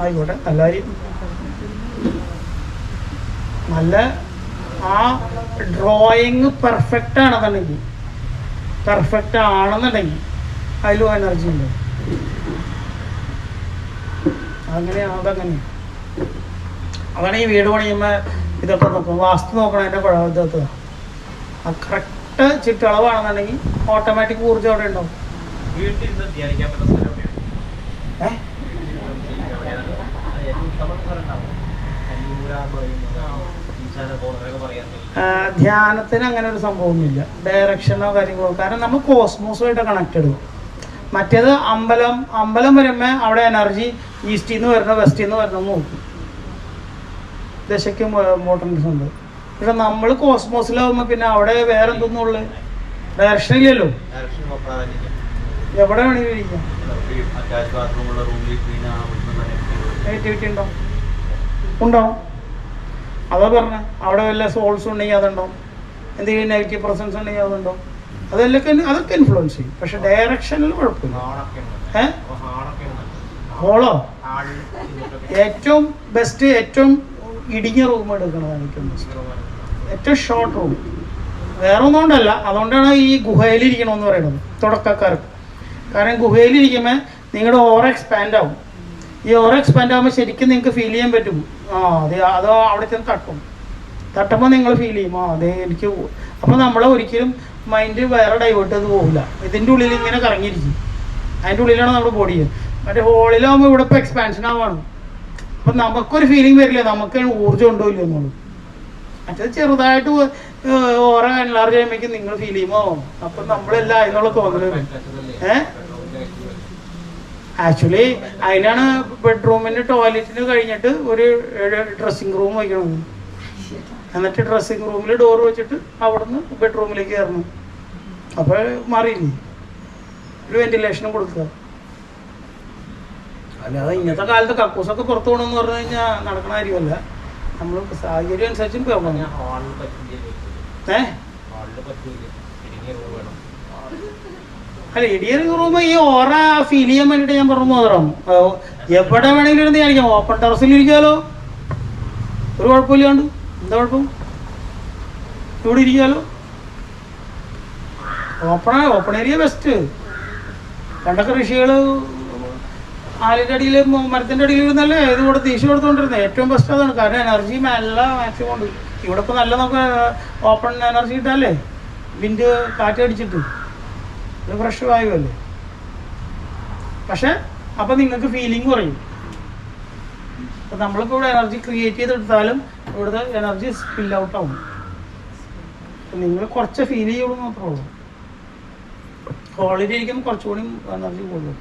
ആയിക്കോട്ടെ. എല്ലാവരും നല്ല ആ ഡ്രോയിങ് പെർഫെക്റ്റ് ആണെന്നുണ്ടെങ്കിൽ പെർഫെക്റ്റ് ആണെന്നുണ്ടെങ്കിൽ അതിലും എനർജി ഉണ്ടോ? അങ്ങനെയാണ് അതങ്ങനെ അതാണ് ഈ വീട് പണിയുമ്പോൾ ഇതൊക്കെ നോക്കും. വാസ്തു നോക്കണതിന്റെ കുഴപ്പത്തെ ആ കറക്റ്റ് ചുറ്റളവാണെന്നുണ്ടെങ്കിൽ ഓട്ടോമാറ്റിക് ഊർജം അവിടെ ഉണ്ടാവും. ധ്യാനത്തിന് അങ്ങനെ ഒരു സംഭവമൊന്നുമില്ല ഡയറക്ഷനോ കാര്യങ്ങളോ. കാരണം നമ്മൾ കോസ്മോസുമായിട്ട് കണക്റ്റഡ് മറ്റേത് അമ്പലം അമ്പലം വരുമ്പോൾ അവിടെ എനർജി ഈസ്റ്റിൽ നിന്ന് വരണോ വെസ്റ്റിൽ നിന്ന് വരണം നോക്കും ദശയ്ക്ക് മോട്ടൻസ് ഉണ്ട് പക്ഷെ നമ്മൾ കോസ്മോസിലാവുമ്പോൾ പിന്നെ അവിടെ വേറെ എന്തൊന്നും ഉള്ളു? ഡയറക്ഷൻ ഇല്ലല്ലോ. എവിടെ വേണമെങ്കിലും ഇരിക്കാം. നെഗറ്റിവിറ്റി ഉണ്ടാവും ഉണ്ടാവും അതാ പറഞ്ഞ. അവിടെ വല്ല സോൾസ് ഉണ്ടെങ്കിൽ അതുണ്ടാവും എന്തെങ്കിലും നെഗറ്റീവ് പ്രസൻസ് ഉണ്ടെങ്കിൽ അതുണ്ടാവും അതെല്ലാം അതൊക്കെ ഇൻഫ്ലുവൻസ് ചെയ്യും. പക്ഷെ ഡയറക്ഷനിൽ കുഴപ്പമില്ല. ഹോളോ ഏറ്റവും ബെസ്റ്റ് ഏറ്റവും ഇടിഞ്ഞ റൂം എടുക്കണതാണ് എനിക്ക് ഏറ്റവും ഷോർട്ട് റൂം വേറെ ഒന്നുകൊണ്ടല്ല അതുകൊണ്ടാണ് ഈ ഗുഹയിലിരിക്കണമെന്ന് പറയുന്നത്. തുടക്കക്കാർക്ക്. കാരണം ഗുഹയിലിരിക്കുമ്പോൾ നിങ്ങളുടെ ഓവർ എക്സ്പാൻഡ് ആവും. ഈ ഓവർ എക്സ്പാൻഡ് ആകുമ്പോൾ ശരിക്കും നിങ്ങൾക്ക് ഫീൽ ചെയ്യാൻ പറ്റും. ആ അതെ അതോ അവിടെ ചെന്ന് തട്ടും. തട്ടുമ്പോൾ നിങ്ങൾ ഫീൽ ചെയ്യും. ആ അതെ എനിക്ക് അപ്പോൾ നമ്മളെ ഒരിക്കലും മൈൻഡ് വേറെ ഡൈവേർട്ട് ചെയ്ത് പോകില്ല ഇതിന്റെ ഉള്ളിൽ ഇങ്ങനെ കറങ്ങിയിരിക്കും. അതിന്റെ ഉള്ളിലാണ് നമ്മുടെ ബോഡി മറ്റേ ഹോളിലാകുമ്പോൾ ഇവിടെ ഇപ്പോൾ എക്സ്പാൻഷൻ ആവാണ്. അപ്പം നമുക്കൊരു ഫീലിംഗ് വരില്ല. നമുക്ക് ഊർജം ഉണ്ടോ ഇല്ലയോ എന്നുള്ളത്. മറ്റേത് ചെറുതായിട്ട് ഓറ എൻലാർജ് ചെയ്യുമ്പോഴേക്കും നിങ്ങൾ ഫീൽ ചെയ്യുമോ? അപ്പം നമ്മളെല്ലാം അതിനുള്ള തോന്നൽ ഏഹ് ആക്ച്വലി അതിനാണ് ബെഡ്റൂമിന് ടോയ്ലറ്റിന് കഴിഞ്ഞിട്ട് ഒരു ഡ്രസ്സിംഗ് റൂം വയ്ക്കണം എന്നിട്ട് ഡ്രസ്സിങ് റൂമിൽ ഡോർ വെച്ചിട്ട് അവിടുന്ന് ബെഡ്റൂമിലേക്ക് കയറണം അപ്പോൾ മാറിയില്ലേ ഒരു വെന്റിലേഷനും കൊടുക്കുക. അല്ലാതെ ഇന്നത്തെ കാലത്ത് കക്കൂസൊക്കെ പുറത്തു പോകണമെന്ന് പറഞ്ഞു കഴിഞ്ഞാൽ നടക്കണ കാര്യമല്ല. നമ്മൾ സാഹചര്യം അനുസരിച്ചും പോകണം ഏ? അല്ല ഇടിയൊരു റൂം ഈ ഓറ ഫീൽ ചെയ്യാൻ വേണ്ടിയിട്ട് ഞാൻ പറഞ്ഞു മാത്രം. എവിടെ വേണമെങ്കിലും ഇരുന്ന് ഓപ്പൺ ടെറസിൽ ഇരിക്കാലോ. ഒരു കുഴപ്പമില്ലാണ്ട്. എന്താ ഇവിടെ ഇരിക്കാലോ? ഓപ്പൺ ഓപ്പൺ ഏരിയ ബെസ്റ്റ് പണ്ടൊക്കെ ഋഷികൾ ആലിന്റെ അടിയിൽ മരത്തിന്റെ അടിയിൽ ഇരുന്നല്ലേ? ഇത് കൂടെ തീശ കൊടുത്തുകൊണ്ടിരുന്നത് ഏറ്റവും ബെസ്റ്റ് അതാണ്. കാരണം എനർജി നല്ല മാക്സിമം ഉണ്ട്. ഇവിടെ ഇപ്പോൾ നല്ല നമുക്ക് ഓപ്പൺ എനർജി കിട്ടാല്ലേ വിൻഡ് കാറ്റടിച്ചിട്ട് ഇത് ഫ്രഷ് വായുവല്ലേ? പക്ഷെ അപ്പം നിങ്ങൾക്ക് ഫീലിംഗ് കുറയും. അപ്പം നമ്മളിപ്പോൾ ഇവിടെ എനർജി ക്രിയേറ്റ് ചെയ്തെടുത്താലും ഇവിടുത്തെ എനർജി സ്പിൽ ഔട്ട് ആവും. നിങ്ങൾ കുറച്ച് ഫീൽ ചെയ്യുള്ളൂ മാത്രമേ ഉള്ളൂ. ഹോളിഡേ ഇരിക്കുമ്പോൾ കുറച്ചുകൂടി എനർജി കൂടുതൽ.